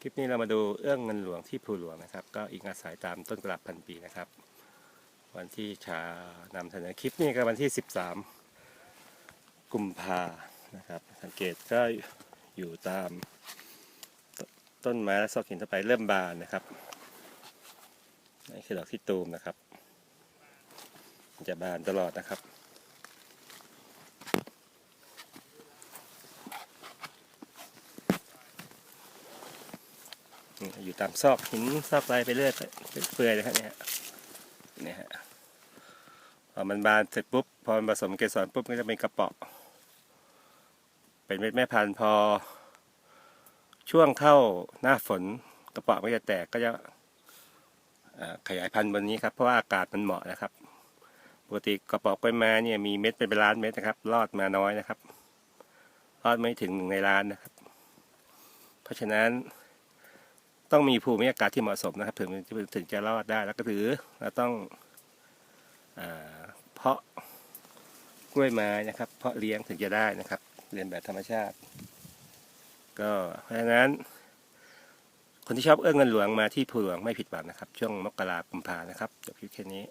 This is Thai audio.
คลิปนี้เรามาดูเอื้องเงินหลวงที่ภูหลวงนะครับ ก็อิงอาศัยตามต้นกลับพันปีนะครับ วันที่ชานำเสนอคลิปนี้ก็วันที่ 13 กุมภานะครับ สังเกตก็อยู่ตามตต้นไม้และซอกหินทั่วไปเริ่มบานนะครับนี่คือดอกที่ตูมนะครับ จะบานตลอดนะครับ อยู่ตามซอกหินซอกอะไรไปเรื่อยเปื่อยเลยครับเนี่ยเนี่ยฮะพอมันบานเสร็จปุ๊บพอมันผสมเกสรปุ๊บก็จะเป็นกระปาะเป็นเม็ดแม่พันธุ์พอ ช่วงเข้าหน้าฝนกระเปาะมันจะแตกก็จะขยายพันธุ์บนนี้ครับเพราะว่าอากาศมันเหมาะนะครับปกติกระปาะกล้วยไม้เนี่ยมีเม็ดเป็นล้านเม็ดนะครับ รอดมาน้อยนะครับ รอดไม่ถึงหนึ่งในล้านนะครับ เพราะฉะนั้น ต้องมีภูมิอากาศที่เหมาะสมนะครับ ถึงถึงจะรอดได้แล้วก็ถือเราต้องอเพาะกล้วยไม้นะครับ เพาะเลี้ยงถึงจะได้นะครับ เรียนแบบธรรมชาติ ก็เพราะฉะนั้น คนที่ชอบเอื้อเงินหลวงมาที่ภูหลวงไม่ผิดหวังนะครับ ช่วงมกราคมกุมภานะครับจบคลิปแค่นี้